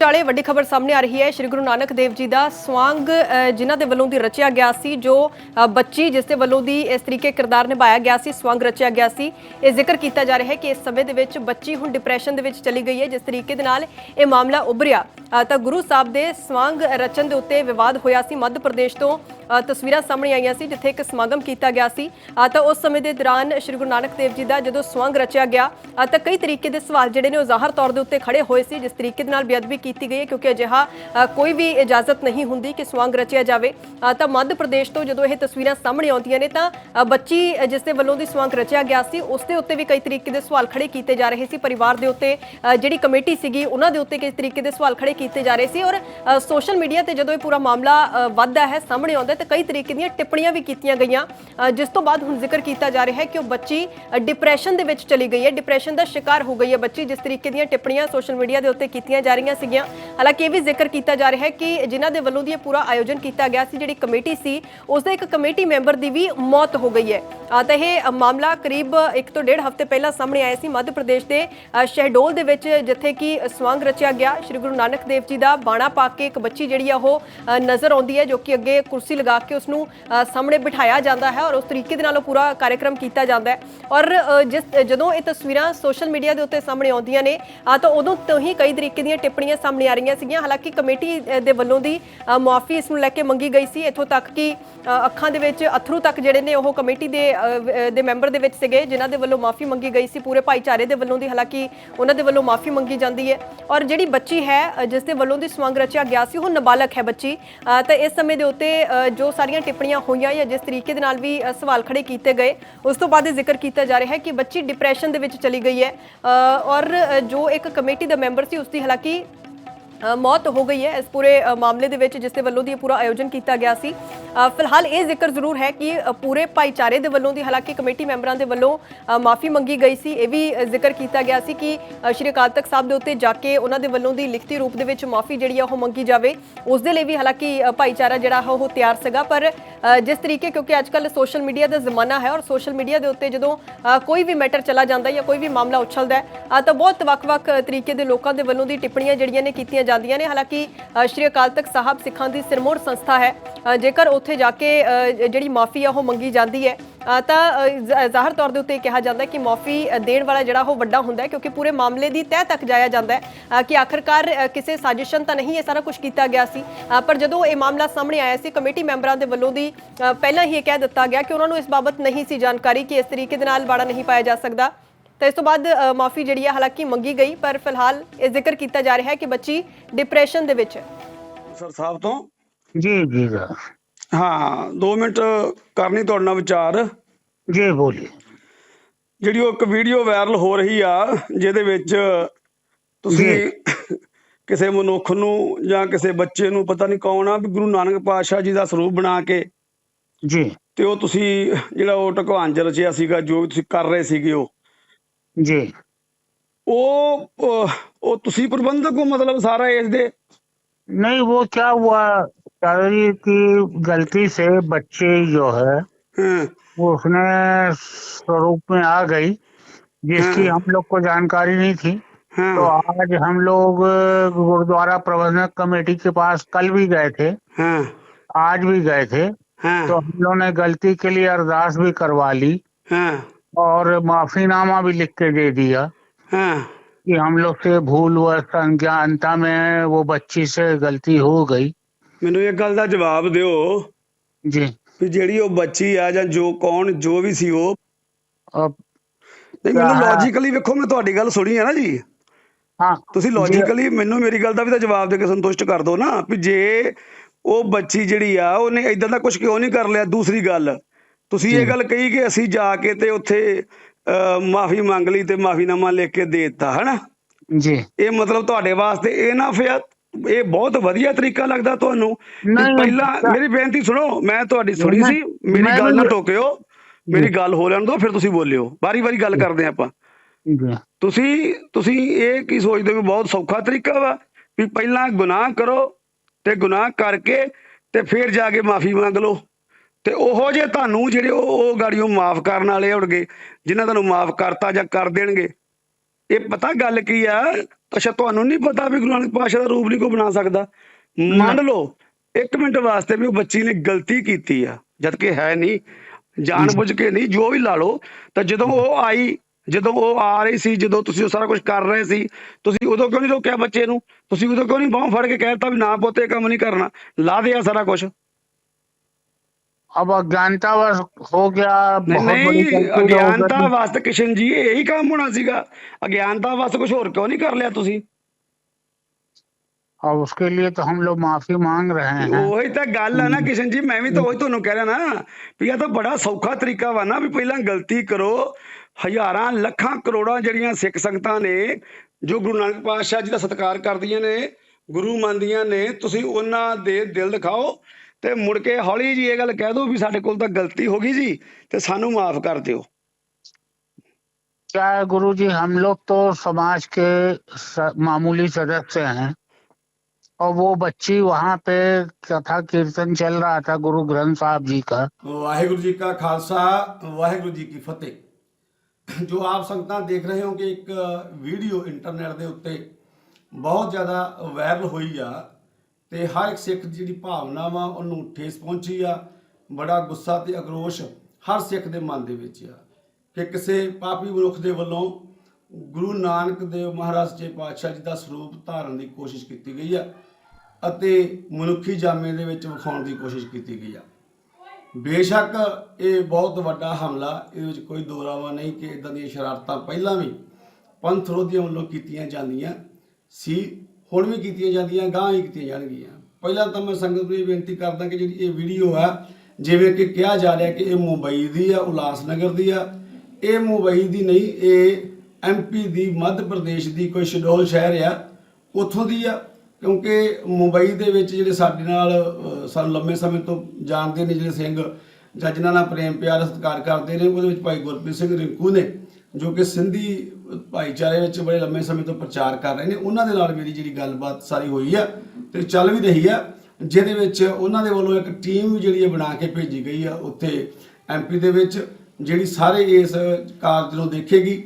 ਚਾਲੇ ਵੱਡੀ ਖਬਰ ਸਾਹਮਣੇ ਆ ਰਹੀ ਹੈ। ਸ਼੍ਰੀ ਗੁਰੂ ਨਾਨਕ ਦੇਵ ਜੀ ਦਾ ਸਵਾਂਗ ਜਿਨ੍ਹਾਂ ਦੇ ਵੱਲੋਂ ਦੀ ਰਚਿਆ ਗਿਆ ਸੀ, ਜੋ ਬੱਚੀ ਜਿਸ ਦੇ ਵੱਲੋਂ ਦੀ ਇਸ ਤਰੀਕੇ ਕਿਰਦਾਰ ਨਿਭਾਇਆ ਗਿਆ ਸੀ, ਸਵਾਂਗ ਰਚਿਆ ਗਿਆ ਸੀ। ਇਹ ਜ਼ਿਕਰ ਕੀਤਾ ਜਾ ਰਿਹਾ ਹੈ ਕਿ ਇਸ ਸਮੇਂ ਦੇ ਵਿੱਚ ਬੱਚੀ ਹੁਣ ਡਿਪਰੈਸ਼ਨ ਦੇ ਵਿੱਚ ਚਲੀ ਗਈ ਹੈ, ਜਿਸ ਤਰੀਕੇ ਦੇ ਨਾਲ ਇਹ ਮਾਮਲਾ ਉਭਰਿਆ। ਤਾਂ ਗੁਰੂ ਸਾਹਿਬ ਦੇ ਸਵਾਂਗ ਰਚਨ ਦੇ ਉੱਤੇ ਵਿਵਾਦ ਹੋਇਆ ਸੀ। ਮੱਧ ਪ੍ਰਦੇਸ਼ ਤੋਂ ਤਸਵੀਰਾਂ ਸਾਹਮਣੇ ਆਈਆਂ ਸੀ, ਜਿੱਥੇ ਇੱਕ ਸਮਾਗਮ ਕੀਤਾ ਗਿਆ ਸੀ। ਤਾਂ ਉਸ ਸਮੇਂ ਦੇ ਦੌਰਾਨ ਸ਼੍ਰੀ ਗੁਰੂ ਨਾਨਕ ਦੇਵ ਜੀ ਦਾ ਜਦੋਂ ਸਵਾਂਗ ਰਚਿਆ ਗਿਆ ਤਾਂ ਕਈ ਤਰੀਕੇ ਦੇ ਸਵਾਲ ਜਿਹੜੇ ਨੇ ਉਹ ਜ਼ਾਹਰ ਤੌਰ ਦੇ ਉੱਤੇ ਖੜੇ ਹੋਏ ਸੀ, ਜਿਸ ਤਰੀਕੇ ਦੇ ਨਾਲ ਬੇਅਦਬੀ ਕੀਤੀ ਗਈ ਹੈ, ਕਿਉਂਕਿ ਅਜਿਹਾ ਕੋਈ ਵੀ ਇਜਾਜ਼ਤ ਨਹੀਂ ਹੁੰਦੀ ਕਿ ਸਵਾਂਗ ਰਚਿਆ ਜਾਵੇ। ਤਾਂ ਮੱਧ ਪ੍ਰਦੇਸ਼ ਤੋਂ ਜਦੋਂ ਇਹ ਤਸਵੀਰਾਂ ਸਾਹਮਣੇ ਆਉਂਦੀਆਂ ਨੇ, ਤਾਂ ਬੱਚੀ ਜਿਸ ਦੇ ਵੱਲੋਂ ਦੀ ਸਵਾਂਗ ਰਚਿਆ ਗਿਆ ਸੀ, ਉਸ ਦੇ ਉੱਤੇ ਵੀ ਕਈ ਤਰੀਕੇ ਦੇ ਸਵਾਲ ਖੜੇ ਕੀਤੇ ਜਾ ਰਹੇ ਸੀ। ਪਰਿਵਾਰ ਦੇ ਉੱਤੇ ਜਿਹੜੀ ਕਮੇਟੀ ਸੀਗੀ, ਉਹਨਾਂ ਦੇ ਉੱਤੇ ਕਈ ਤਰੀਕੇ ਦੇ ਸਵਾਲ ਖੜੇ ਕੀਤੇ ਜਾ ਰਹੇ ਸੀ ਔਰ ਸੋਸ਼ਲ ਮੀਡੀਆ ਤੇ ਜਦੋਂ ਇਹ ਪੂਰਾ ਮਾਮਲਾ ਵੱਧਦਾ ਹੈ, ਸਾਹਮਣੇ ਆਉਂਦਾ ਹੈ, ਤਾਂ ਕਈ ਤਰੀਕੇ ਦੀਆਂ ਟਿੱਪਣੀਆਂ ਵੀ ਕੀਤੀਆਂ ਗਈਆਂ ਜਿਸ ਤੋਂ ਬਾਅਦ ਹੁਣ ਜ਼ਿਕਰ ਕੀਤਾ ਜਾ ਰਿਹਾ ਹੈ ਕਿ ਉਹ ਬੱਚੀ ਡਿਪਰੈਸ਼ਨ ਦੇ ਵਿੱਚ ਚਲੀ ਗਈ ਹੈ। ਡਿਪਰੈਸ਼ਨ ਦਾ ਸ਼ਿਕਾਰ ਹੋ ਗਈ ਹੈ ਬੱਚੀ, ਜਿਸ ਤਰੀਕੇ ਦੀਆਂ ਟਿੱਪਣੀਆਂ ਸੋਸ਼ਲ ਮੀਡੀਆ ਦੇ ਉੱਤੇ ਕੀਤੀਆਂ ਜਾ ਰਹੀਆਂ ਸੀਗੀਆਂ। ਹਾਲਾਂਕਿ ਇਹ ਵੀ ਜ਼ਿਕਰ ਕੀਤਾ ਜਾ ਰਿਹਾ ਹੈ ਕਿ ਜਿਨ੍ਹਾਂ ਦੇ ਵੱਲੋਂ ਦੀ ਇਹ ਪੂਰਾ ਆਯੋਜਨ ਕੀਤਾ ਗਿਆ ਸੀ, ਜਿਹੜੀ ਕਮੇਟੀ ਸੀ, ਉਸ ਦੇ ਇੱਕ ਕਮੇਟੀ ਮੈਂਬਰ ਦੀ ਵੀ ਮੌਤ ਹੋ ਗਈ ਹੈ। ਤਾਂ ਇਹ ਮਾਮਲਾ ਕਰੀਬ 1 ਤੋਂ 1.5 ਹਫ਼ਤੇ ਪਹਿਲਾਂ ਸਾਹਮਣੇ ਆਇਆ ਸੀ। ਮੱਧ ਪ੍ਰਦੇਸ਼ ਦੇ ਸ਼ਹਿਡੋਲ ਦੇ ਵਿੱਚ, ਜਿੱਥੇ ਕਿ ਸਵਾਂਗ ਰਚਿਆ ਗਿਆ। ਸ਼੍ਰੀ ਗੁਰੂ ਨਾਨਕ ਦੇਵ ਜੀ ਦਾ ਬਾਣਾ ਪਾ ਕੇ ਇੱਕ ਬੱਚੀ ਜਿਹੜੀ ਆ ਉਹ ਨਜ਼ਰ ਆਉਂਦੀ ਹੈ ਜੋ ਕਿ ਅੱਗੇ ਕੁਰਸੀ ਲਗਾ ਕੇ ਉਸ ਨੂੰ ਸਾਹਮਣੇ ਬਿਠਾਇਆ ਜਾਂਦਾ ਹੈ ਔਰ ਉਸ ਤਰੀਕੇ ਦੇ ਨਾਲ ਉਹ ਪੂਰਾ ਕਾਰਜਕ੍ਰਮ ਕੀਤਾ ਜਾਂਦਾ ਹੈ। ਔਰ ਜਿਸ ਜਦੋਂ ਇਹ ਤਸਵੀਰਾਂ ਸੋਸ਼ਲ ਮੀਡੀਆ ਦੇ ਉੱਤੇ ਸਾਹਮਣੇ ਆਉਂਦੀਆਂ ਨੇ ਤਾਂ ਉਦੋਂ ਤੋਂ ਹੀ ਕਈ ਤਰੀਕੇ ਦੀਆਂ ਟਿੱਪਣੀਆਂ ਸਾਹਮਣੇ ਆ ਰਹੀਆਂ ਸੀਗੀਆਂ। ਹਾਲਾਂਕਿ ਕਮੇਟੀ ਦੇ ਵੱਲੋਂ ਦੀ ਅ, ਮੁਆਫੀ ਇਸ ਨੂੰ ਲੈ ਕੇ ਮੰਗੀ ਗਈ ਸੀ। ਇੱਥੋਂ ਤੱਕ ਕਿ ਅੱਖਾਂ ਦੇ ਵਿੱਚ ਅਥਰੂ ਤੱਕ ਜਿਹੜੇ ਨੇ ਉਹ ਕਮੇਟੀ ਦੇ ਦੇ ਮੈਂਬਰ ਦੇ ਵਿੱਚ ਸੀਗੇ ਜਿਨ੍ਹਾਂ ਦੇ ਵੱਲੋਂ ਮਾਫੀ ਮੰਗੀ ਗਈ ਸੀ। ਪੂਰੇ ਭਾਈਚਾਰੇ ਦੇ ਵੱਲੋਂ ਦੀ ਹਾਲਾਂਕਿ ਉਹਨਾਂ ਦੇ ਵੱਲੋਂ ਮਾਫੀ ਮੰਗੀ ਜਾਂਦੀ ਹੈ। ਔਰ ਜਿਹੜੀ ਬੱਚੀ ਹੈ ਜਿਸ ਦੇ ਵੱਲੋਂ ਦੀ ਸਵੰਗ ਰਚਿਆ ਗਿਆ ਸੀ ਉਹ ਨਾਬਾਲਗ ਹੈ ਬੱਚੀ। ਅ, ਤਾਂ ਇਸ ਸਮੇਂ ਦੇ ਉੱਤੇ ਅ, ਜੋ ਸਾਰੀਆਂ ਟਿੱਪਣੀਆਂ ਹੋਈਆਂ ਜਾਂ ਜਿਸ ਤਰੀਕੇ ਦੇ ਨਾਲ ਵੀ ਸਵਾਲ ਖੜੇ ਕੀਤੇ ਗਏ ਉਸ ਤੋਂ ਬਾਅਦ ਇਹ ਜ਼ਿਕਰ ਕੀਤਾ ਜਾ ਰਿਹਾ ਹੈ ਕਿ ਬੱਚੀ ਡਿਪਰੈਸ਼ਨ ਦੇ ਵਿੱਚ ਚਲੀ ਗਈ ਹੈ। ਅ, ਔਰ ਜੋ ਇੱਕ ਕਮੇਟੀ ਦਾ ਮੈਂਬਰ ਸੀ ਉਸ ਦੀ ਹਾਲਾਂਕਿ ਮੌਤ ਹੋ ਗਈ ਹੈ ਇਸ ਪੂਰੇ ਮਾਮਲੇ ਦੇ ਵਿੱਚ ਜਿਸ ਦੇ ਵੱਲੋਂ ਦੀ ਇਹ ਪੂਰਾ ਆਯੋਜਨ ਕੀਤਾ ਗਿਆ ਸੀ। ਫਿਲਹਾਲ ਇਹ ਜ਼ਿਕਰ ਜ਼ਰੂਰ ਹੈ ਕਿ ਪੂਰੇ ਭਾਈਚਾਰੇ ਦੇ ਵੱਲੋਂ ਦੀ, ਹਾਲਾਂਕਿ ਕਮੇਟੀ ਮੈਂਬਰਾਂ ਦੇ ਵੱਲੋਂ ਮਾਫੀ ਮੰਗੀ ਗਈ ਸੀ। ਇਹ ਵੀ ਜ਼ਿਕਰ ਕੀਤਾ ਗਿਆ ਸੀ ਕਿ ਸ਼੍ਰੀ ਅਕਾਲ ਤਖਤ ਸਾਹਿਬ ਦੇ ਉੱਤੇ ਜਾ ਕੇ ਉਹਨਾਂ ਦੇ ਵੱਲੋਂ ਦੀ ਲਿਖਤੀ ਰੂਪ ਦੇ ਵਿੱਚ ਮਾਫੀ ਜਿਹੜੀ ਆ ਉਹ ਮੰਗੀ ਜਾਵੇ। ਉਸ ਦੇ ਲਈ ਵੀ ਹਾਲਾਂਕਿ ਭਾਈਚਾਰਾ ਜਿਹੜਾ ਹੈ ਉਹ ਤਿਆਰ ਸੀਗਾ, ਪਰ ਜਿਸ ਤਰੀਕੇ ਕਿਉਂਕਿ ਅੱਜ ਕੱਲ ਸੋਸ਼ਲ ਮੀਡੀਆ ਦਾ ਜ਼ਮਾਨਾ ਹੈ ਔਰ ਸੋਸ਼ਲ ਮੀਡੀਆ ਦੇ ਉੱਤੇ ਜਦੋਂ ਕੋਈ ਵੀ ਮੈਟਰ ਚਲਾ ਜਾਂਦਾ ਜਾਂ ਕੋਈ ਵੀ ਮਾਮਲਾ ਉਛਲਦਾ ਹੈ ਤਾਂ ਬਹੁਤ ਵੱਖ-ਵੱਖ ਤਰੀਕੇ ਦੇ ਲੋਕਾਂ ਦੇ ਵੱਲੋਂ ਦੀ ਟਿੱਪਣੀਆਂ ਜਿਹੜੀਆਂ ਨੇ ਕੀਤੀਆਂ ਜਾਂਦੀਆਂ ਨੇ। ਹਾਲਾਂਕਿ ਸ਼੍ਰੀ ਅਕਾਲ ਤਖਤ ਸਾਹਿਬ ਸਿੱਖਾਂ ਦੀ ਸਿਰਮੌਰ ਸੰਸਥਾ ਹੈ ਜੇਕਰ ਉੱਥੇ ਜਾ ਕੇ ਜਿਹੜੀ ਮਾਫੀ ਆ ਉਹ ਮੰਗੀ ਜਾਂਦੀ ਹੈ ਤਾਂ ਜ਼ਾਹਰ ਤੌਰ ਦੇ ਉੱਤੇ ਕਿਹਾ ਜਾਂਦਾ ਕਿ ਮਾਫੀ ਦੇਣ ਵਾਲਾ ਜਿਹੜਾ ਉਹ ਵੱਡਾ ਹੁੰਦਾ ਹੈ ਕਿਉਂਕਿ ਪੂਰੇ ਮਾਮਲੇ ਦੀ ਤਹਿ ਤੱਕ ਜਾਇਆ ਜਾਂਦਾ ਹੈ ਕਿ ਆਖਰਕਾਰ ਕਿਸੇ ਸਾਜ਼ਿਸ਼ਾਂ ਤਾਂ ਨਹੀਂ ਇਹ ਸਾਰਾ ਕੁਝ ਕੀਤਾ ਗਿਆ ਸੀ। ਪਰ ਜਦੋਂ ਇਹ ਮਾਮਲਾ ਸਾਹਮਣੇ ਆਇਆ ਸੀ ਕਮੇਟੀ ਮੈਂਬਰਾਂ ਦੇ ਵੱਲੋਂ ਦੀ ਪਹਿਲਾਂ ਹੀ ਇਹ ਕਹਿ ਦਿੱਤਾ ਗਿਆ ਕਿ ਉਹਨਾਂ ਨੂੰ ਇਸ ਬਾਬਤ ਨਹੀਂ ਸੀ ਜਾਣਕਾਰੀ ਕਿ ਇਸ ਤਰੀਕੇ ਦੇ ਨਾਲ ਬਾੜਾ ਨਹੀਂ ਪਾਇਆ ਜਾ ਸਕਦਾ। ਤਾਂ ਇਸ ਤੋਂ ਬਾਅਦ ਮਾਫੀ ਜਿਹੜੀ ਹੈ ਹਾਲਾਂਕਿ ਮੰਗੀ ਗਈ ਪਰ ਫਿਲਹਾਲ ਇਹ ਜ਼ਿਕਰ ਕੀਤਾ ਜਾ ਰਿਹਾ ਹੈ ਕਿ ਬੱਚੀ ਡਿਪਰੈਸ਼ਨ ਦੇ ਵਿੱਚ ਹੈ। ਸਰ ਸਾਹਿਬ ਤੋਂ? ਜੀ ਜੀ ਹਾਂ 2 ਮਿੰਟ ਕਰਨੀ ਤੁਹਾਡੇ ਨਾਲ ਵਿਚਾਰ जी बोलिए ਜਿਹੜੀ ਉਹ ਇੱਕ ਵੀਡੀਓ ਵਾਇਰਲ ਹੋ ਰਹੀ ਆ ਜਿਹਦੇ ਵਿੱਚ ਤੁਸੀਂ ਕਿਸੇ ਮਨੁੱਖ ਨੂੰ ਜਾਂ ਕਿਸੇ ਬੱਚੇ ਨੂੰ ਪਤਾ ਨਹੀਂ ਕੌਣ ਆ ਵੀ ਗੁਰੂ ਨਾਨਕ ਪਾਤਸ਼ਾਹ ਜੀ ਦਾ ਸਰੂਪ ਬਣਾ ਕੇ जी ਤੇ ਉਹ ਤੁਸੀਂ ਜਿਹੜਾ ਉਹ ਢਕਵਾਨ ਚ ਰਚਿਆ ਸੀਗਾ ਜੋ ਵੀ ਤੁਸੀਂ ਕਰ ਰਹੇ ਸੀਗੇ ਉਹ जी ਉਹ ਉਹ- ਉਹ ਤੁਸੀਂ ਪ੍ਰਬੰਧਕ ਹੋ ਮਤਲਬ ਸਾਰਾ ਇਸ ਦੇ नहीं वो क्या हुआ चावल की गलती से बच्चे जो है हाँ। वो उसने स्वरूप में आ गई जिसकी हाँ। हम लोग को जानकारी नहीं थी। हाँ। तो आज हम लोग गुरुद्वारा प्रबंधक कमेटी के पास कल भी गए थे। आज भी गए थे। तो हम लोग ने गलती के लिए अरदास भी करवा ली। और माफीनामा भी लिख के दे दिया। कि हम लोग से भूल व संज्ञानता में वो बच्ची से गलती हो गई। ਮੈਨੂੰ ਇੱਕ ਗੱਲ ਦਾ ਜਵਾਬ ਦਿਓ ਜੀ। ਵੀ ਜਿਹੜੀ ਉਹ ਬੱਚੀ ਆ ਜਾਂ ਜੋ ਕੌਣ ਜੋ ਵੀ ਸੀ ਉਹ ਨਹੀਂ ਮੈਨੂੰ ਲੌਜੀਕਲੀ ਵੇਖੋ ਮੈਂ ਤੁਹਾਡੀ ਗੱਲ ਸੁਣੀ ਹੈ ਨਾ ਜੀ। ਹਾਂ। ਤੁਸੀਂ ਲੌਜੀਕਲੀ ਮੈਨੂੰ ਮੇਰੀ ਗੱਲ ਦਾ ਵੀ ਤਾਂ ਜਵਾਬ ਦੇ ਕੇ ਸੰਤੁਸ਼ਟ ਕਰ ਦਿਓ ਨਾ ਵੀ ਜੇ ਉਹ ਬੱਚੀ ਜਿਹੜੀ ਆ ਉਹਨੇ ਇਦਾਂ ਦਾ ਕੁਝ ਕਿਉਂ ਨਹੀਂ ਕਰ ਲਿਆ? ਦੂਸਰੀ ਗੱਲ ਤੁਸੀਂ ਇਹ ਗੱਲ ਕਹੀ ਕਿ ਅਸੀਂ ਜਾ ਕੇ ਤੇ ਉੱਥੇ ਮਾਫੀ ਮੰਗ ਲਈ ਤੇ ਮਾਫੀਨਾਮਾ ਲਿਖ ਕੇ ਦੇ ਦਿੱਤਾ ਹਨਾ? ਜੀ। ਇਹ ਮਤਲਬ ਤੁਹਾਡੇ ਵਾਸਤੇ ਇਹ ਨਾ ਫਿਰ ਇਹ ਬਹੁਤ ਵਧੀਆ ਤਰੀਕਾ ਲੱਗਦਾ ਤੁਹਾਨੂੰ। ਪਹਿਲਾਂ ਮੇਰੀ ਬੇਨਤੀ ਸੁਣੋ ਮੈਂ ਤੁਹਾਡੀ ਸੁਣੀ ਸੀ ਮੇਰੀ ਗੱਲ ਨਾ ਟੋਕਿਓ ਮੇਰੀ ਗੱਲ ਹੋ ਲੈਣ ਦਿਓ ਫਿਰ ਤੁਸੀਂ ਬੋਲਿਓ। ਵਾਰੀ ਵਾਰੀ ਗੱਲ ਕਰਦੇ ਆਪਾਂ। ਤੁਸੀਂ ਤੁਸੀਂ ਇਹ ਕੀ ਸੋਚਦੇ ਹੋ ਬਹੁਤ ਸੌਖਾ ਤਰੀਕਾ ਵਾ? ਵੀ ਪਹਿਲਾਂ ਗੁਨਾਹ ਕਰੋ ਤੇ ਗੁਨਾਹ ਕਰਕੇ ਤੇ ਫਿਰ ਜਾ ਕੇ ਮਾਫੀ ਮੰਗ ਲਓ। ਤੇ ਉਹੋ ਜੇ ਤੁਹਾਨੂੰ ਜਿਹੜੇ ਉਹ ਗਾੜੀਆਂ ਮਾਫ ਕਰਨ ਵਾਲੇ ਹੋਣਗੇ ਜਿਨ੍ਹਾਂ ਤੁਹਾਨੂੰ ਮਾਫ ਕਰਤਾ ਜਾਂ ਕਰ ਦੇਣਗੇ। ਇਹ ਪਤਾ ਗੱਲ ਕੀ ਆ? ਅੱਛਾ ਤੁਹਾਨੂੰ ਨਹੀਂ ਪਤਾ ਵੀ ਗੁਰੂ ਨਾਨਕ ਪਾਤਸ਼ਾਹ ਦਾ ਰੂਪ ਨਹੀਂ ਕੋਈ ਬਣਾ ਸਕਦਾ? ਮੰਨ ਲਓ ਇੱਕ ਮਿੰਟ ਵਾਸਤੇ ਵੀ ਉਹ ਬੱਚੀ ਨੇ ਗਲਤੀ ਕੀਤੀ ਆ ਜਦ ਕਿ ਹੈ ਨਹੀਂ ਜਾਣ ਬੁੱਝ ਕੇ ਨਹੀਂ ਜੋ ਵੀ ਲਾ ਲਓ ਤਾਂ ਜਦੋਂ ਉਹ ਆਈ ਜਦੋਂ ਉਹ ਆ ਰਹੀ ਸੀ ਜਦੋਂ ਤੁਸੀਂ ਉਹ ਸਾਰਾ ਕੁਝ ਕਰ ਰਹੇ ਸੀ ਤੁਸੀਂ ਉਦੋਂ ਕਿਉਂ ਨਹੀਂ ਰੋਕਿਆ ਬੱਚੇ ਨੂੰ? ਤੁਸੀਂ ਉਦੋਂ ਕਿਉਂ ਨਹੀਂ ਬਾਹ ਫੜ ਕੇ ਕਹਿਤਾ ਵੀ ਨਾ ਪੁੱਤ ਕੰਮ ਨਹੀਂ ਕਰਨਾ? ਲਾ ਦਿਆ ਸਾਰਾ ਕੁਝ अब अज्ञानतावश हो गया ਨਹੀਂ बहुत बड़ी ਨਹੀਂ गलती हो ਅਗਿਆਨਤਾ गई। ਵਾਸਤੇ ਕਿਸ਼ਨ ਜੀ ਇਹੀ ਕੰਮ ਹੋਣਾ ਸੀਗਾ ਅਗਿਆਨਤਾ ਵਾਸਤੇ ਕੁਝ ਹੋਰ ਕਿਉਂ ਨਹੀਂ ਕਰ ਲਿਆ ਤੁਸੀਂ और उसके लिए तो हम लोग माफी मांग रहे हैं ਉਹੀ ਤਾਂ ਗੱਲ ਆ ਨਾ ਕਿਸ਼ਨ ਜੀ ਮੈਂ ਵੀ ਤਾਂ ਉਹੀ ਤੁਹਾਨੂੰ ਕਹਿ ਰਿਹਾ ਨਾ ਵੀ ਇਹ ਤਾਂ ਬੜਾ ਸੌਖਾ ਤਰੀਕਾ ਵਾ ਨਾ ਵੀ ਪਹਿਲਾਂ ਗਲਤੀ ਕਰੋ ਹਜ਼ਾਰਾਂ ਲੱਖਾਂ ਕਰੋੜਾਂ ਜਿਹੜੀਆਂ ਸਿੱਖ ਸੰਗਤਾਂ ਨੇ ਜੋ ਗੁਰੂ ਨਾਨਕ ਪਾਤਸ਼ਾਹ ਜੀ ਦਾ ਸਤਿਕਾਰ ਕਰਦੀਆਂ ਨੇ ਗੁਰੂ ਮੰਨਦੀਆਂ ਨੇ ਤੁਸੀਂ ਉਹਨਾਂ ਦੇ ਦਿਲ ਦਿਖਾਓ ਤੇ ਮੁੜ ਕੇ ਹੌਲੀ ਜੀ ਇਹ ਗੱਲ ਕਹਿ ਦਿਓ ਵੀ ਸਾਡੇ ਕੋਲ ਤਾਂ ਗਲਤੀ ਹੋ ਗਈ ਜੀ ਤੇ ਸਾਨੂੰ ਮਾਫ ਕਰ ਦਿਓ क्या है गुरु जी हम लोग तो समाज के स- मामूली सदस्य हैं और वो बच्ची वहां पे कथा कीर्तन चल रहा था गुरु ग्रंथ साहब जी का ਵਾਹਿਗੁਰੂ ਜੀ ਕਾ ਖਾਲਸਾ ਵਾਹਿਗੁਰੂ ਜੀ ਕੀ ਫਤਿਹ ਜੋ ਆਪ ਸੰਗਤਾਂ ਦੇਖ ਰਹੇ ਹੋ ਕਿ ਇੱਕ ਵੀਡੀਓ ਇੰਟਰਨੈਟ ਦੇ ਉੱਤੇ ਬਹੁਤ ਜ਼ਿਆਦਾ ਵਾਇਰਲ ਹੋਈ ਆ ਤੇ ਹਰ ਇੱਕ ਸਿੱਖ ਦੀ ਜਿਹੜੀ ਭਾਵਨਾ ਵਾ, ਉਹਨੂੰ ਠੇਸ ਪਹੁੰਚੀ ਆ। ਬੜਾ ਗੁੱਸਾ ਤੇ ਆਕਰੋਸ਼ ਹਰ ਸਿੱਖ ਦੇ ਮਨ ਦੇ ਵਿੱਚ ਆ ਕਿ ਕਿਸੇ ਪਾਪੀ ਮਨੁੱਖ ਦੇ ਵੱਲੋਂ ਗੁਰੂ ਨਾਨਕ ਦੇਵ ਮਹਾਰਾਜ ਜੀ ਪਾਤਸ਼ਾਹ ਜੀ ਦਾ ਸਰੂਪ ਧਾਰਨ ਦੀ ਕੋਸ਼ਿਸ਼ ਕੀਤੀ ਗਈ ਆ ਅਤੇ ਮਨੁੱਖੀ ਜਾਮੇ ਦੇ ਵਿੱਚ ਵਿਖਾਉਣ ਦੀ ਕੋਸ਼ਿਸ਼ ਕੀਤੀ ਗਈ ਆ। ਬੇਸ਼ੱਕ ਇਹ ਬਹੁਤ ਵੱਡਾ ਹਮਲਾ, ਇਹਦੇ ਵਿੱਚ ਕੋਈ ਦੋਰਾਵਾ ਨਹੀਂ ਕਿ ਇਦਾਂ ਦੀਆਂ ਸ਼ਰਾਰਤਾਂ ਪਹਿਲਾਂ ਵੀ ਪੰਥ ਵਿਰੋਧੀਆਂ ਵੱਲੋਂ ਕੀਤੀਆਂ ਜਾਂਦੀਆਂ ਸੀ। ਹੁਣ ਵੀ ਕੀਤੀਆਂ ਜਾਂਦੀਆਂ ਗਾਂ ਹੀ ਕੀਤੀਆਂ ਜਾਣਗੀਆਂ। ਪਹਿਲਾਂ ਤਾਂ ਮੈਂ ਸੰਗਤ ਨੂੰ ਇਹ ਬੇਨਤੀ ਕਰਦਾ ਕਿ ਜਿਹੜੀ ਇਹ ਵੀਡੀਓ ਆ ਜਿਵੇਂ ਕਿ ਕਿਹਾ ਜਾ ਰਿਹਾ ਕਿ ਇਹ ਮੁੰਬਈ ਦੀ ਆ ਉਲਾਸਨਗਰ ਦੀ ਆ ਇਹ ਮੁੰਬਈ ਦੀ ਨਹੀਂ, ਇਹ ਐਮਪੀ ਦੀ ਮੱਧ ਪ੍ਰਦੇਸ਼ ਦੀ ਕੋਈ ਸ਼ਡੋਲ ਸ਼ਹਿਰ ਆ, ਉੱਥੋਂ ਦੀ ਆ। ਕਿਉਂਕਿ ਮੁੰਬਈ ਦੇ ਵਿੱਚ ਜਿਹੜੇ ਸਾਡੇ ਨਾਲ ਸਾਨੂੰ ਲੰਮੇ ਸਮੇਂ ਤੋਂ ਜਾਣਦੇ ਨੇ ਜਿਹੜੇ ਸਿੰਘ, ਜਾਂ ਜਿਨ੍ਹਾਂ ਨਾਲ ਪ੍ਰੇਮ ਪਿਆਰ ਸਤਿਕਾਰ ਕਰਦੇ ਨੇ, ਉਹਦੇ ਵਿੱਚ ਭਾਈ ਗੁਰਪ੍ਰੀਤ ਸਿੰਘ ਰਿੰਕੂ ਨੇ। ਜੋ ਕਿ ਸਿੰਧੀ ਭਾਈਚਾਰੇ ਵਿੱਚ ਬੜੇ ਲੰਮੇ ਸਮੇਂ ਤੋਂ ਪ੍ਰਚਾਰ ਕਰ ਰਹੇ ਨੇ, ਉਹਨਾਂ ਦੇ ਨਾਲ ਮੇਰੀ ਜਿਹੜੀ ਗੱਲਬਾਤ ਸਾਰੀ ਹੋਈ ਆ ਤੇ ਚੱਲ ਵੀ ਰਹੀ ਆ, ਜਿਹਦੇ ਵਿੱਚ ਉਹਨਾਂ ਦੇ ਵੱਲੋਂ ਇੱਕ ਟੀਮ ਵੀ ਜਿਹੜੀ ਹੈ ਬਣਾ ਕੇ ਭੇਜੀ ਗਈ ਆ ਉੱਥੇ ਐਮਪੀ ਦੇ ਵਿੱਚ, ਜਿਹੜੀ ਸਾਰੇ ਇਸ ਕਾਰਜ ਨੂੰ ਦੇਖੇਗੀ।